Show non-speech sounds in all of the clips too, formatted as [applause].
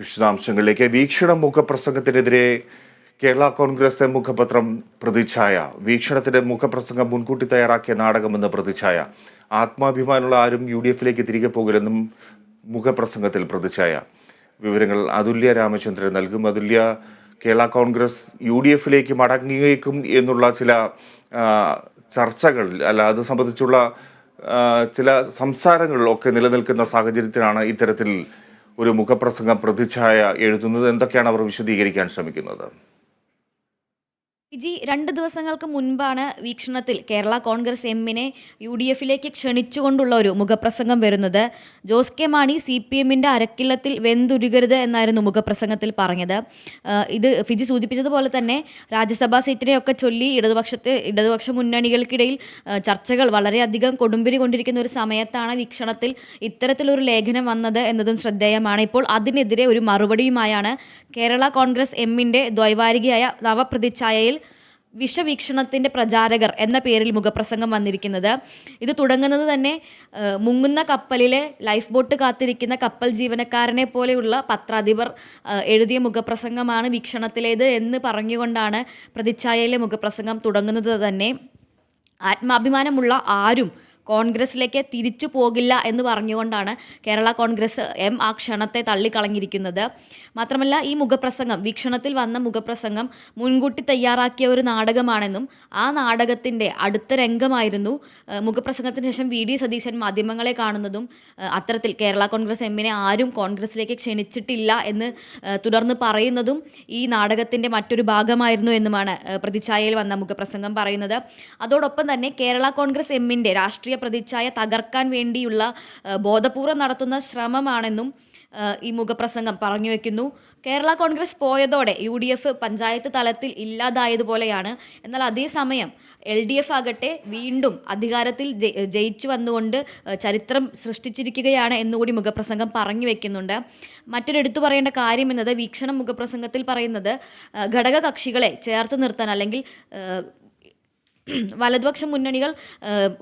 വിശദാംശങ്ങളിലേക്ക്. വീക്ഷണം മുഖപ്രസംഗത്തിനെതിരെ കേരള കോൺഗ്രസ് മുഖപത്രം പ്രതിച്ഛായ. വീക്ഷണത്തിന്റെ മുഖപ്രസംഗം മുൻകൂട്ടി തയ്യാറാക്കിയ നാടകമെന്ന് പ്രതിച്ഛായ. ആത്മാഭിമാനമുള്ള ആരും യു ഡി എഫിലേക്ക് തിരികെ പോകില്ലെന്നും മുഖപ്രസംഗത്തിൽ പ്രതിച്ഛായ. വിവരങ്ങൾ അതുല്യ രാമചന്ദ്രൻ നൽകും. അതുല്യ കേരള കോൺഗ്രസ് യു ഡി എഫിലേക്ക് മടങ്ങിയേക്കും എന്നുള്ള ചില ചർച്ചകൾ അല്ല അത് സംബന്ധിച്ചുള്ള ചില സംസാരങ്ങളിലൊക്കെ നിലനിൽക്കുന്ന സാഹചര്യത്തിലാണ് ഇത്തരത്തിൽ ഒരു മുഖപ്രസംഗം പ്രതിച്ഛായ എഴുതുന്നത് എന്തൊക്കെയാണ് അവർ വിശദീകരിക്കാൻ ശ്രമിക്കുന്നത്? വിജി രണ്ട് ദിവസങ്ങൾക്ക് മുൻപാണ് വീക്ഷണത്തിൽ കേരള കോൺഗ്രസ് എമ്മിനെ യു ഡി എഫിലേക്ക് ക്ഷണിച്ചുകൊണ്ടുള്ള ഒരു മുഖപ്രസംഗം വരുന്നത്. Jose K Mani C P എമ്മിന്റെ അരക്കില്ലത്തിൽ വെന്തുരുകരുത് എന്നായിരുന്നു മുഖപ്രസംഗത്തിൽ പറഞ്ഞത്. ഇത് ഫിജി സൂചിപ്പിച്ചതുപോലെ തന്നെ രാജ്യസഭാ സീറ്റിനെയൊക്കെ ചൊല്ലി ഇടതുപക്ഷത്തെ ഇടതുപക്ഷ മുന്നണികൾക്കിടയിൽ ചർച്ചകൾ വളരെയധികം കൊടുമ്പിരി കൊണ്ടിരിക്കുന്ന ഒരു സമയത്താണ് വീക്ഷണത്തിൽ ഇത്തരത്തിലൊരു ലേഖനം വന്നത് എന്നതും ശ്രദ്ധേയമാണ്. ഇപ്പോൾ അതിനെതിരെ ഒരു മറുപടിയുമായാണ് കേരള കോൺഗ്രസ് എമ്മിന്റെ ദ്വൈവാരികയായ നവപ്രതിച്ഛായയിൽ വിഷവീക്ഷണത്തിന്റെ പ്രചാരകർ എന്ന പേരിൽ മുഖപ്രസംഗം വന്നിരിക്കുന്നത്. ഇത് തുടങ്ങുന്നത് തന്നെ മുങ്ങുന്ന കപ്പലിലെ ലൈഫ് ബോട്ട് കാത്തിരിക്കുന്ന കപ്പൽ ജീവനക്കാരനെ പോലെയുള്ള പത്രാധിപർ എഴുതിയ മുഖപ്രസംഗമാണ് വീക്ഷണത്തിലേത് എന്ന് പറഞ്ഞുകൊണ്ടാണ് പ്രതിച്ഛായയിലെ മുഖപ്രസംഗം തുടങ്ങുന്നത് തന്നെ. ആത്മാഭിമാനമുള്ള ആരും കോൺഗ്രസിലേക്ക് തിരിച്ചു പോകില്ല എന്ന് പറഞ്ഞുകൊണ്ടാണ് കേരള കോൺഗ്രസ് എം ആ ക്ഷണത്തെ തള്ളിക്കളഞ്ഞിരിക്കുന്നത്. മാത്രമല്ല ഈ മുഖപ്രസംഗം വീക്ഷണത്തിൽ വന്ന മുഖപ്രസംഗം മുൻകൂട്ടി തയ്യാറാക്കിയ ഒരു നാടകമാണെന്നും ആ നാടകത്തിന്റെ അടുത്ത രംഗമായിരുന്നു മുഖപ്രസംഗത്തിന് ശേഷം വി. ഡി. സതീശൻ മാധ്യമങ്ങളെ കാണുന്നതും അത്തരത്തിൽ കേരള കോൺഗ്രസ് എമ്മിനെ ആരും കോൺഗ്രസിലേക്ക് ക്ഷണിച്ചിട്ടില്ല എന്ന് തുടർന്ന് പറയുന്നതും ഈ നാടകത്തിന്റെ മറ്റൊരു ഭാഗമായിരുന്നു എന്നുമാണ് പ്രതിച്ഛായയിൽ വന്ന മുഖപ്രസംഗം പറയുന്നത്. അതോടൊപ്പം തന്നെ കേരള കോൺഗ്രസ് എമ്മിന്റെ രാഷ്ട്രീയ പ്രതിച്ഛായ തകർക്കാൻ വേണ്ടിയുള്ള ബോധപൂർവം നടത്തുന്ന ശ്രമമാണെന്നും ഈ മുഖപ്രസംഗം പറഞ്ഞു വെക്കുന്നു കേരള കോൺഗ്രസ് പോയതോടെ യു ഡി എഫ് പഞ്ചായത്ത് തലത്തിൽ ഇല്ലാതായതുപോലെയാണ്. എന്നാൽ അതേസമയം എൽ ഡി എഫ് ആകട്ടെ വീണ്ടും അധികാരത്തിൽ ജയിച്ചു വന്നുകൊണ്ട് ചരിത്രം സൃഷ്ടിച്ചിരിക്കുകയാണ് എന്നുകൂടി മുഖപ്രസംഗം പറഞ്ഞു വെക്കുന്നുണ്ട് മറ്റൊരു എടുത്തു പറയേണ്ട കാര്യം എന്നത് വീക്ഷണം മുഖപ്രസംഗത്തിൽ പറയുന്നത് ഘടക ഘടകകക്ഷികളെ ചേർത്ത് നിർത്താൻ അല്ലെങ്കിൽ [clears throat] വലതുപക്ഷ മുന്നണികൾ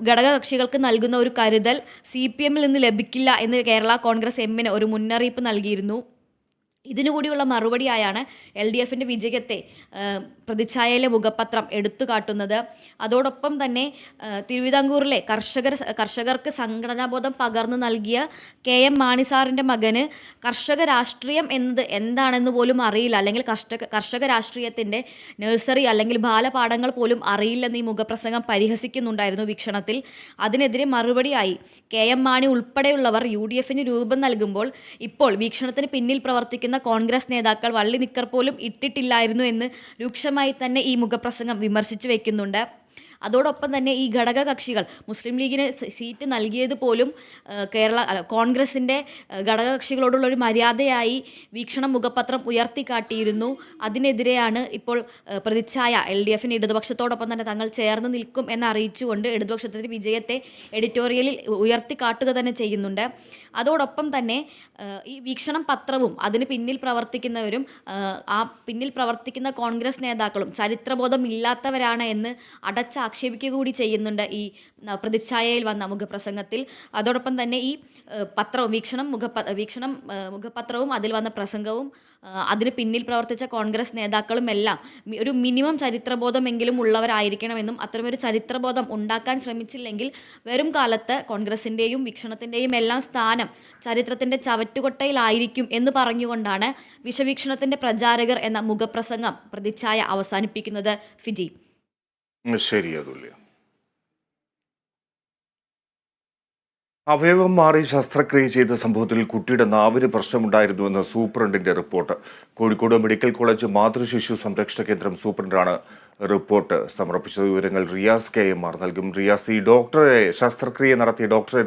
ഘടകകക്ഷികൾക്ക് നൽകുന്ന ഒരു കരുതൽ സി പി എമ്മിൽ നിന്ന് ലഭിക്കില്ല എന്ന് കേരള കോൺഗ്രസ് എമ്മിന് ഒരു മുന്നറിയിപ്പ് നൽകിയിരുന്നു. ഇതിനുകൂടിയുള്ള മറുപടിയായാണ് എൽ ഡി എഫിന്റെ വിജയത്തെ പ്രതിച്ഛായയിലെ മുഖപത്രം എടുത്തു കാട്ടുന്നത് അതോടൊപ്പം തന്നെ തിരുവിതാംകൂറിലെ കർഷകർ കർഷകർക്ക് സംഘടനാബോധം പകർന്നു നൽകിയ കെ എം മാണി സാറിന്റെ മകന് കർഷക രാഷ്ട്രീയം എന്നത് എന്താണെന്ന് പോലും അറിയില്ല. അല്ലെങ്കിൽ കർഷക കർഷക രാഷ്ട്രീയത്തിന്റെ നഴ്സറി അല്ലെങ്കിൽ ബാലപാഠങ്ങൾ പോലും അറിയില്ലെന്ന് ഈ മുഖപ്രസംഗം പരിഹസിക്കുന്നുണ്ടായിരുന്നു വീക്ഷണത്തിൽ. അതിനെതിരെ മറുപടിയായി കെ എം മാണി ഉൾപ്പെടെയുള്ളവർ യു ഡി എഫിന് രൂപം നൽകുമ്പോൾ ഇപ്പോൾ വീക്ഷണത്തിന് പിന്നിൽ പ്രവർത്തിക്കുന്ന കോൺഗ്രസ് നേതാക്കൾ വള്ളി നിക്കർ പോലും ഇട്ടിട്ടില്ലായിരുന്നു എന്ന് രൂക്ഷമായി തന്നെ ഈ മുഖപ്രസംഗം വിമർശിച്ചു വയ്ക്കുന്നുണ്ട് അതോടൊപ്പം തന്നെ ഈ ഘടക കക്ഷികൾ മുസ്ലിം ലീഗിന് സീറ്റ് നൽകിയത് പോലും കേരള കോൺഗ്രസിന്റെ ഘടകകക്ഷികളോടുള്ള ഒരു മര്യാദയായി വീക്ഷണം മുഖപത്രം ഉയർത്തിക്കാട്ടിയിരുന്നു. അതിനെതിരെയാണ് ഇപ്പോൾ പ്രതിച്ഛായ എൽ ഡി എഫിന് ഇടതുപക്ഷത്തോടൊപ്പം തന്നെ തങ്ങൾ ചേർന്ന് നിൽക്കും എന്ന് അറിയിച്ചുകൊണ്ട് ഇടതുപക്ഷത്തിന്റെ വിജയത്തെ എഡിറ്റോറിയലിൽ ഉയർത്തിക്കാട്ടുക തന്നെ ചെയ്യുന്നുണ്ട്. അതോടൊപ്പം തന്നെ ഈ വീക്ഷണം പത്രവും അതിന് പിന്നിൽ പ്രവർത്തിക്കുന്നവരും ആ, പിന്നിൽ പ്രവർത്തിക്കുന്ന കോൺഗ്രസ് നേതാക്കളും ചരിത്രബോധം ഇല്ലാത്തവരാണ് എന്ന് അടച്ചാക്ഷേപിക്കുക കൂടി ചെയ്യുന്നുണ്ട് ഈ പ്രതിച്ഛായയിൽ വന്ന മുഖപ്രസംഗത്തിൽ. അതോടൊപ്പം തന്നെ ഈ ആ, പത്രവും വീക്ഷണം മുഖപ വീക്ഷണം മുഖപത്രവും അതിൽ വന്ന പ്രസംഗവും അതിന് പിന്നിൽ പ്രവർത്തിച്ച കോൺഗ്രസ് നേതാക്കളും എല്ലാം ഒരു മിനിമം ചരിത്രബോധമെങ്കിലും ഉള്ളവരായിരിക്കണമെന്നും അത്തരമൊരു ചരിത്രബോധം ഉണ്ടാക്കാൻ ശ്രമിച്ചില്ലെങ്കിൽ വരും കാലത്ത് കോൺഗ്രസിന്റെയും വീക്ഷണത്തിന്റെയും എല്ലാം സ്ഥാനം ചരിത്രത്തിന്റെ ചവറ്റുകൊട്ടയിലായിരിക്കും എന്ന് പറഞ്ഞുകൊണ്ടാണ് വിഷവീക്ഷണത്തിന്റെ പ്രചാരകർ എന്ന മുഖപ്രസംഗം പ്രതിച്ഛായ അവസാനിപ്പിക്കുന്നത്. ഫിജി ശരി അതുല്യ. അവയവം മാറി ശസ്ത്രക്രിയ ചെയ്ത സംഭവത്തിൽ കുട്ടിയുടെ നാവിന് പ്രശ്നമുണ്ടായിരുന്നുവെന്ന് സൂപ്രണ്ടിന്റെ റിപ്പോർട്ട്. കോഴിക്കോട് മെഡിക്കൽ കോളേജ് മാതൃശിശു സംരക്ഷണ കേന്ദ്രം സൂപ്രണ്ടാണ് റിപ്പോർട്ട് സമർപ്പിച്ച വിവരങ്ങൾ റിയാസ് കെ എം ആർ നൽകും. റിയാസ് ഈ ഡോക്ടറെ ശസ്ത്രക്രിയ നടത്തിയ ഡോക്ടറെ